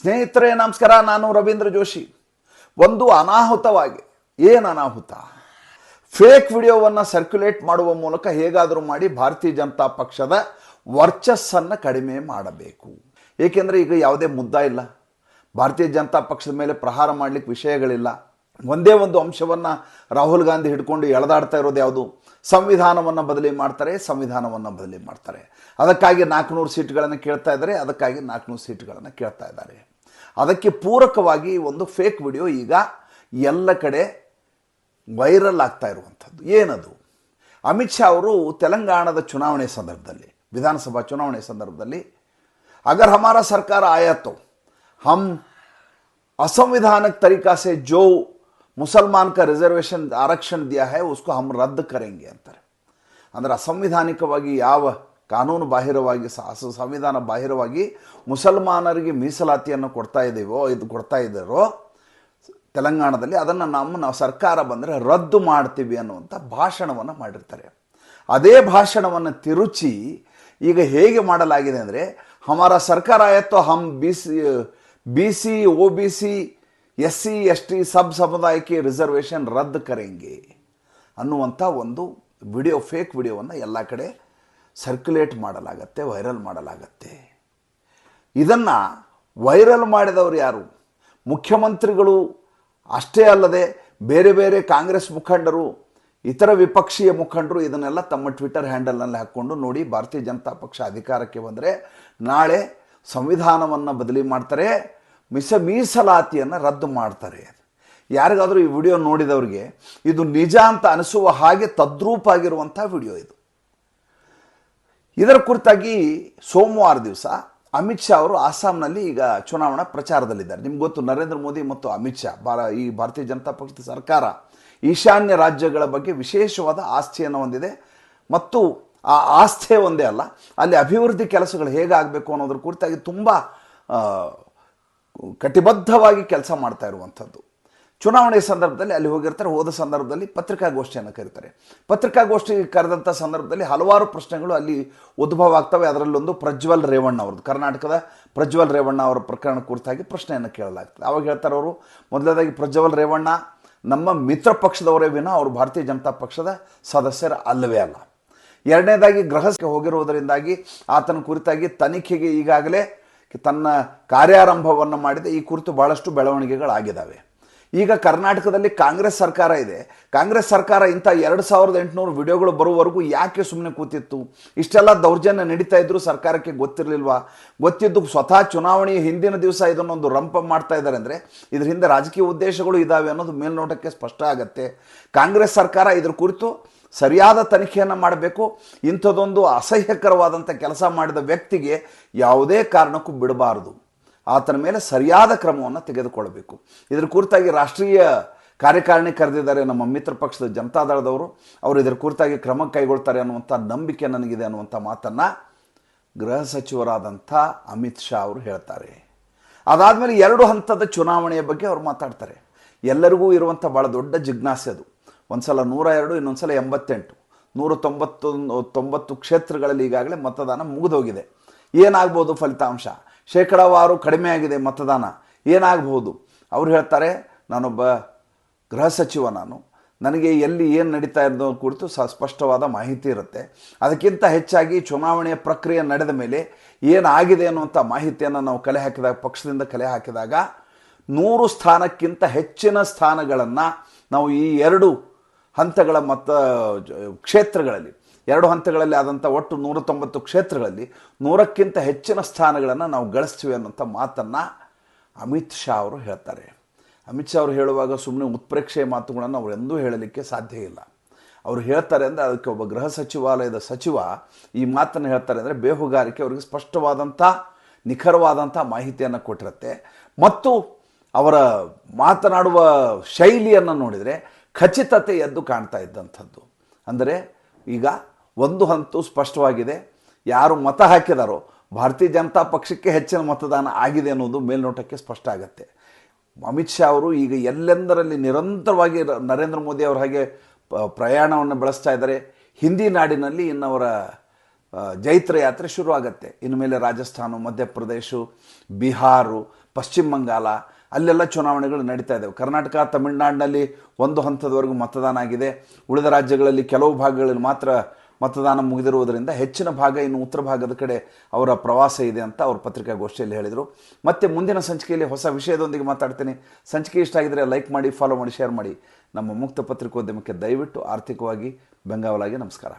ಸ್ನೇಹಿತರೆ, ನಮಸ್ಕಾರ. ನಾನು ರವೀಂದ್ರ ಜೋಶಿ. ಒಂದು ಅನಾಹುತವಾಗಿ, ಏನು ಅನಾಹುತ? ಫೇಕ್ ವಿಡಿಯೋವನ್ನು ಸರ್ಕ್ಯುಲೇಟ್ ಮಾಡುವ ಮೂಲಕ ಹೇಗಾದರೂ ಮಾಡಿ ಭಾರತೀಯ ಜನತಾ ಪಕ್ಷದ ವರ್ಚಸ್ಸನ್ನು ಕಡಿಮೆ ಮಾಡಬೇಕು. ಏಕೆಂದರೆ ಈಗ ಯಾವುದೇ ಮುದ್ದ ಇಲ್ಲ. ಭಾರತೀಯ ಜನತಾ ಪಕ್ಷದ ಮೇಲೆ ಪ್ರಹಾರ ಮಾಡಲಿಕ್ಕೆ ವಿಷಯಗಳಿಲ್ಲ. ಒಂದೇ ಒಂದು ಅಂಶವನ್ನು ರಾಹುಲ್ ಗಾಂಧಿ ಹಿಡ್ಕೊಂಡು ಎಳೆದಾಡ್ತಾ ಇರೋದು ಯಾವುದು? ಸಂವಿಧಾನವನ್ನು ಬದಲಿ ಮಾಡ್ತಾರೆ, ಸಂವಿಧಾನವನ್ನು ಬದಲಿ ಮಾಡ್ತಾರೆ. ಅದಕ್ಕಾಗಿ ನಾಲ್ಕುನೂರು ಸೀಟ್ಗಳನ್ನು ಕೇಳ್ತಾ ಇದ್ದಾರೆ, ಅದಕ್ಕಾಗಿ ನಾಲ್ಕುನೂರು ಸೀಟ್ಗಳನ್ನು ಕೇಳ್ತಾ ಇದ್ದಾರೆ. ಅದಕ್ಕೆ ಪೂರಕವಾಗಿ ಒಂದು ಫೇಕ್ ವಿಡಿಯೋ ಈಗ ಎಲ್ಲ ಕಡೆ ವೈರಲ್ ಆಗ್ತಾ ಇರುವಂಥದ್ದು ಏನದು ಅಮಿತ್ ಶಾ ಅವರು ತೆಲಂಗಾಣದ ಚುನಾವಣೆ ಸಂದರ್ಭದಲ್ಲಿ ವಿಧಾನಸಭಾ ಚುನಾವಣೆ ಸಂದರ್ಭದಲ್ಲಿ अगर हमारा सरकार आया तो हम असंविधानिक तरीका से जो मुसलमान का रिजर्वेशन आरक्षण दिया है उसको हम रद्द करेंगे ಅಂತಾರೆ ಅಂದರೆ ಅಸಂವಿಧಾನಿಕವಾಗಿ ಯಾವ ಕಾನೂನು ಬಾಹಿರವಾಗಿ ಸಂವಿಧಾನ ಬಾಹಿರವಾಗಿ ಮುಸಲ್ಮಾನರಿಗೆ ಮೀಸಲಾತಿಯನ್ನು ಕೊಡ್ತಾ ಇದ್ದೀವೋ ಇದು ಕೊಡ್ತಾ ಇದ್ದಾರೋ, ತೆಲಂಗಾಣದಲ್ಲಿ ಅದನ್ನು ನಮ್ಮ, ನಾವು ಸರ್ಕಾರ ಬಂದರೆ ರದ್ದು ಮಾಡ್ತೀವಿ ಅನ್ನುವಂಥ ಭಾಷಣವನ್ನು ಮಾಡಿರ್ತಾರೆ. ಅದೇ ಭಾಷಣವನ್ನು ತಿರುಚಿ ಈಗ ಹೇಗೆ ಮಾಡಲಾಗಿದೆ ಅಂದರೆ ಹಮಾರ ಸರ್ಕಾರ ಆಯತ್ತೋ ಹಮ್ B C B C, O B C, S C, S T ಸಬ್ ಸಮುದಾಯಕ್ಕೆ ರಿಸರ್ವೇಷನ್ ರದ್ದು ಕರೆಂಗೆ ಅನ್ನುವಂಥ ಒಂದು ವಿಡಿಯೋ ಫೇಕ್ ವಿಡಿಯೋವನ್ನು ಎಲ್ಲ ಕಡೆ ಸರ್ಕ್ಯುಲೇಟ್ ಮಾಡಲಾಗತ್ತೆ ವೈರಲ್ ಮಾಡಲಾಗತ್ತೆ. ಇದನ್ನು ವೈರಲ್ ಮಾಡಿದವರು ಯಾರು? ಮುಖ್ಯಮಂತ್ರಿಗಳು ಅಷ್ಟೇ ಅಲ್ಲದೆ ಬೇರೆ ಬೇರೆ ಕಾಂಗ್ರೆಸ್ ಮುಖಂಡರು, ಇತರ ವಿಪಕ್ಷೀಯ ಮುಖಂಡರು ಇದನ್ನೆಲ್ಲ ತಮ್ಮ ಟ್ವಿಟರ್ ಹ್ಯಾಂಡಲ್ನಲ್ಲಿ ಹಾಕ್ಕೊಂಡು ನೋಡಿ ಭಾರತೀಯ ಜನತಾ ಪಕ್ಷ ಅಧಿಕಾರಕ್ಕೆ ಬಂದರೆ ನಾಳೆ ಸಂವಿಧಾನವನ್ನು ಬದಲಿ ಮಾಡ್ತಾರೆ, ಮಿಸ ಮೀಸಲಾತಿಯನ್ನು ರದ್ದು ಮಾಡ್ತಾರೆ. ಯಾರಿಗಾದರೂ ಈ ವಿಡಿಯೋ ನೋಡಿದವ್ರಿಗೆ ಇದು ನಿಜ ಅಂತ ಅನಿಸುವ ಹಾಗೆ ತದ್ರೂಪಾಗಿರುವಂಥ ವಿಡಿಯೋ ಇದು. ಇದರ ಕುರಿತಾಗಿ ಸೋಮವಾರ ದಿವಸ ಅಮಿತ್ ಶಾ ಅವರು ಅಸ್ಸಾಂನಲ್ಲಿ ಈಗ ಚುನಾವಣಾ ಪ್ರಚಾರದಲ್ಲಿದ್ದಾರೆ. ನಿಮ್ಗೆ ಗೊತ್ತು, ನರೇಂದ್ರ ಮೋದಿ ಮತ್ತು ಅಮಿತ್ ಶಾ, ಭಾರ, ಈ ಭಾರತೀಯ ಜನತಾ ಪಕ್ಷದ ಸರ್ಕಾರ ಈಶಾನ್ಯ ರಾಜ್ಯಗಳ ಬಗ್ಗೆ ವಿಶೇಷವಾದ ಆಸ್ತಿಯನ್ನು ಹೊಂದಿದೆ. ಮತ್ತು ಆ ಆಸ್ಥೆ ಒಂದೇ ಅಲ್ಲ, ಅಲ್ಲಿ ಅಭಿವೃದ್ಧಿ ಕೆಲಸಗಳು ಹೇಗಾಗಬೇಕು ಅನ್ನೋದ್ರ ಕುರಿತಾಗಿ ತುಂಬ ಕಟಿಬದ್ಧವಾಗಿ ಕೆಲಸ ಮಾಡ್ತಾ ಇರುವಂಥದ್ದು. ಚುನಾವಣೆ ಸಂದರ್ಭದಲ್ಲಿ ಅಲ್ಲಿ ಹೋಗಿರ್ತಾರೆ, ಹೋದ ಸಂದರ್ಭದಲ್ಲಿ ಪತ್ರಿಕಾಗೋಷ್ಠಿಯನ್ನು ಕರೀತಾರೆ. ಪತ್ರಿಕಾಗೋಷ್ಠಿ ಕರೆದಂಥ ಸಂದರ್ಭದಲ್ಲಿ ಹಲವಾರು ಪ್ರಶ್ನೆಗಳು ಅಲ್ಲಿ ಉದ್ಭವ ಆಗ್ತವೆ ಅದರಲ್ಲೊಂದು ಪ್ರಜ್ವಲ್ ರೇವಣ್ಣ ಅವ್ರದ್ದು. ಕರ್ನಾಟಕದ ಪ್ರಜ್ವಲ್ ರೇವಣ್ಣ ಅವರ ಪ್ರಕರಣ ಕುರಿತಾಗಿ ಪ್ರಶ್ನೆಯನ್ನು ಕೇಳಲಾಗ್ತದೆ. ಅವಾಗ ಹೇಳ್ತಾರೆ ಅವರು, ಮೊದಲನೇದಾಗಿ ಪ್ರಜ್ವಲ್ ರೇವಣ್ಣ ನಮ್ಮ ಮಿತ್ರ ಪಕ್ಷದವರೇ ವಿನ ಅವರು ಭಾರತೀಯ ಜನತಾ ಪಕ್ಷದ ಸದಸ್ಯರ ಅಲ್ಲವೇ ಅಲ್ಲ. ಎರಡನೇದಾಗಿ ಗೃಹಕ್ಕೆ ಹೋಗಿರುವುದರಿಂದಾಗಿ ಆತನ ಕುರಿತಾಗಿ ತನಿಖೆಗೆ ಈಗಾಗಲೇ ತನ್ನ ಕಾರ್ಯಾರಂಭವನ್ನು ಮಾಡಿದೆ. ಈ ಕುರಿತು ಬಹಳಷ್ಟು ಬೆಳವಣಿಗೆಗಳಾಗಿದ್ದಾವೆ. ಈಗ ಕರ್ನಾಟಕದಲ್ಲಿ ಕಾಂಗ್ರೆಸ್ ಸರ್ಕಾರ ಇದೆ. ಕಾಂಗ್ರೆಸ್ ಸರ್ಕಾರ ಇಂಥ ಎರಡು ಸಾವಿರದ ಎಂಟುನೂರು ವಿಡಿಯೋಗಳು ಬರುವವರೆಗೂ ಯಾಕೆ ಸುಮ್ಮನೆ ಕೂತಿತ್ತು? ಇಷ್ಟೆಲ್ಲ ದೌರ್ಜನ್ಯ ನಡೀತಾ ಇದ್ರು ಸರ್ಕಾರಕ್ಕೆ ಗೊತ್ತಿರಲಿಲ್ವಾ? ಗೊತ್ತಿದ್ದು ಸ್ವತಃ ಚುನಾವಣೆಯ ಹಿಂದಿನ ದಿವಸ ಇದನ್ನೊಂದು ರಂಪ ಮಾಡ್ತಾ ಇದ್ದಾರೆ ಅಂದರೆ ಇದ್ರ ಹಿಂದೆ ರಾಜಕೀಯ ಉದ್ದೇಶಗಳು ಇದ್ದಾವೆ ಅನ್ನೋದು ಮೇಲ್ನೋಟಕ್ಕೆ ಸ್ಪಷ್ಟ ಆಗುತ್ತೆ. ಕಾಂಗ್ರೆಸ್ ಸರ್ಕಾರ ಇದ್ರ ಕುರಿತು ಸರಿಯಾದ ತನಿಖೆಯನ್ನು ಮಾಡಬೇಕು. ಇಂಥದ್ದೊಂದು ಅಸಹ್ಯಕರವಾದಂಥ ಕೆಲಸ ಮಾಡಿದ ವ್ಯಕ್ತಿಗೆ ಯಾವುದೇ ಕಾರಣಕ್ಕೂ ಬಿಡಬಾರದು. ಆತನ ಮೇಲೆ ಸರಿಯಾದ ಕ್ರಮವನ್ನು ತೆಗೆದುಕೊಳ್ಳಬೇಕು. ಇದರ ಕುರಿತಾಗಿ ರಾಷ್ಟ್ರೀಯ ಕಾರ್ಯಕಾರಿಣಿ ಕರೆದಿದ್ದಾರೆ ನಮ್ಮ ಮಿತ್ರ ಪಕ್ಷದ ಜನತಾದಳದವರು ಅವರು ಇದರ ಕುರಿತಾಗಿ ಕ್ರಮ ಕೈಗೊಳ್ತಾರೆ ಅನ್ನುವಂಥ ನಂಬಿಕೆ ನನಗಿದೆ ಅನ್ನುವಂಥ ಮಾತನ್ನು ಗೃಹ ಸಚಿವರಾದಂಥ ಅಮಿತ್ ಶಾ ಅವರು ಹೇಳ್ತಾರೆ. ಅದಾದಮೇಲೆ ಎರಡು ಹಂತದ ಚುನಾವಣೆಯ ಬಗ್ಗೆ ಅವರು ಮಾತಾಡ್ತಾರೆ. ಎಲ್ಲರಿಗೂ ಇರುವಂಥ ಭಾಳ ದೊಡ್ಡ ಜಿಜ್ಞಾಸೆ ಅದು. ಒಂದು ಸಲ ನೂರ ಎರಡು ಇನ್ನೊಂದು ಸಲ ಎಂಬತ್ತೆಂಟು. ನೂರ ತೊಂಬತ್ತೊಂದು, ತೊಂಬತ್ತು ಕ್ಷೇತ್ರಗಳಲ್ಲಿ ಈಗಾಗಲೇ ಮತದಾನ ಮುಗಿದೋಗಿದೆ. ಏನಾಗ್ಬೋದು ಫಲಿತಾಂಶ? ಶೇಕಡಾವಾರು ಕಡಿಮೆ ಆಗಿದೆ ಮತದಾನ. ಏನಾಗಬಹುದು? ಅವ್ರು ಹೇಳ್ತಾರೆ, ನಾನೊಬ್ಬ ಗೃಹ ಸಚಿವ ನಾನು. ನನಗೆ ಎಲ್ಲಿ ಏನು ನಡೀತಾ ಇರೋದು ಕುರಿತು ಸ ಸ್ಪಷ್ಟವಾದ ಮಾಹಿತಿ ಇರುತ್ತೆ. ಅದಕ್ಕಿಂತ ಹೆಚ್ಚಾಗಿ ಚುನಾವಣೆಯ ಪ್ರಕ್ರಿಯೆ ನಡೆದ ಮೇಲೆ ಏನಾಗಿದೆ ಅನ್ನುವಂಥ ಮಾಹಿತಿಯನ್ನು ನಾವು ಕಲೆ ಹಾಕಿದಾಗ, ಪಕ್ಷದಿಂದ ಕಲೆ ಹಾಕಿದಾಗ, ನೂರು ಸ್ಥಾನಕ್ಕಿಂತ ಹೆಚ್ಚಿನ ಸ್ಥಾನಗಳನ್ನು ನಾವು ಈ ಎರಡು ಹಂತಗಳ ಮತ ಕ್ಷೇತ್ರಗಳಲ್ಲಿ ಎರಡು ಹಂತಗಳಲ್ಲಿ ಆದಂಥ ಒಟ್ಟು ನೂರ ತೊಂಬತ್ತು ಕ್ಷೇತ್ರಗಳಲ್ಲಿ ನೂರಕ್ಕಿಂತ ಹೆಚ್ಚಿನ ಸ್ಥಾನಗಳನ್ನು ನಾವು ಗಳಿಸ್ತೀವಿ ಅನ್ನೋಂಥ ಮಾತನ್ನು ಅಮಿತ್ ಶಾ ಅವರು ಹೇಳ್ತಾರೆ. ಅಮಿತ್ ಶಾ ಅವರು ಹೇಳುವಾಗ ಸುಮ್ಮನೆ ಉತ್ಪ್ರೇಕ್ಷೆಯ ಮಾತುಗಳನ್ನು ಅವರು ಎಂದೂ ಹೇಳಲಿಕ್ಕೆ ಸಾಧ್ಯ ಇಲ್ಲ. ಅವರು ಹೇಳ್ತಾರೆ ಅಂದರೆ ಅದಕ್ಕೆ ಒಬ್ಬ ಗೃಹ ಸಚಿವಾಲಯದ ಸಚಿವ ಈ ಮಾತನ್ನು ಹೇಳ್ತಾರೆ ಅಂದರೆ ಬೇಹುಗಾರಿಕೆ ಅವರಿಗೆ ಸ್ಪಷ್ಟವಾದಂಥ, ನಿಖರವಾದಂಥ ಮಾಹಿತಿಯನ್ನು ಕೊಟ್ಟಿರುತ್ತೆ. ಮತ್ತು ಅವರ ಮಾತನಾಡುವ ಶೈಲಿಯನ್ನು ನೋಡಿದರೆ ಖಚಿತತೆ ಎದ್ದು ಕಾಣ್ತಾ ಇದ್ದಂಥದ್ದು. ಅಂದರೆ ಈಗ ಒಂದು ಹಂತು ಸ್ಪಷ್ಟವಾಗಿದೆ. ಯಾರು ಮತ ಹಾಕಿದಾರೋ ಭಾರತೀಯ ಜನತಾ ಪಕ್ಷಕ್ಕೆ ಹೆಚ್ಚಿನ ಮತದಾನ ಆಗಿದೆ ಅನ್ನೋದು ಮೇಲ್ನೋಟಕ್ಕೆ ಸ್ಪಷ್ಟ ಆಗುತ್ತೆ. ಅಮಿತ್ ಶಾ ಅವರು ಈಗ ಎಲ್ಲೆಂದರಲ್ಲಿ ನಿರಂತರವಾಗಿ ನರೇಂದ್ರ ಮೋದಿ ಅವರ ಹಾಗೆ ಪ್ರಯಾಣವನ್ನು ಬೆಳೆಸ್ತಾ ಇದ್ದಾರೆ. ಹಿಂದಿ ನಾಡಿನಲ್ಲಿ ಇನ್ನವರ ಜೈತ್ರ ಯಾತ್ರೆ ಶುರು ಆಗುತ್ತೆ. ಇನ್ನು ಮೇಲೆ ರಾಜಸ್ಥಾನ, ಮಧ್ಯಪ್ರದೇಶ, ಬಿಹಾರು, ಪಶ್ಚಿಮ ಬಂಗಾಲ ಅಲ್ಲೆಲ್ಲ ಚುನಾವಣೆಗಳು ನಡೀತಾ ಇದ್ದಾವೆ ಕರ್ನಾಟಕ, ತಮಿಳುನಾಡಿನಲ್ಲಿ ಒಂದು ಹಂತದವರೆಗೂ ಮತದಾನ ಆಗಿದೆ. ಉಳಿದ ರಾಜ್ಯಗಳಲ್ಲಿ ಕೆಲವು ಭಾಗಗಳಲ್ಲಿ ಮಾತ್ರ ಮತದಾನ ಮುಗಿದಿರುವುದರಿಂದ ಹೆಚ್ಚಿನ ಭಾಗ ಇನ್ನು ಉತ್ತರ ಭಾಗದ ಕಡೆ ಅವರ ಪ್ರವಾಸ ಇದೆ ಅಂತ ಅವರು ಪತ್ರಿಕಾಗೋಷ್ಠಿಯಲ್ಲಿ ಹೇಳಿದರು. ಮತ್ತೆ ಮುಂದಿನ ಸಂಚಿಕೆಯಲ್ಲಿ ಹೊಸ ವಿಷಯದೊಂದಿಗೆ ಮಾತಾಡ್ತೀನಿ. ಸಂಚಿಕೆ ಇಷ್ಟ ಆಗಿದರೆ ಲೈಕ್ ಮಾಡಿ ಫಾಲೋ ಮಾಡಿ ಶೇರ್ ಮಾಡಿ. ನಮ್ಮ ಮುಕ್ತ ಪತ್ರಿಕೋದ್ಯಮಕ್ಕೆ ದಯವಿಟ್ಟು ಆರ್ಥಿಕವಾಗಿ ಬೆಂಗಾವಲಾಗಿ ನಮಸ್ಕಾರ.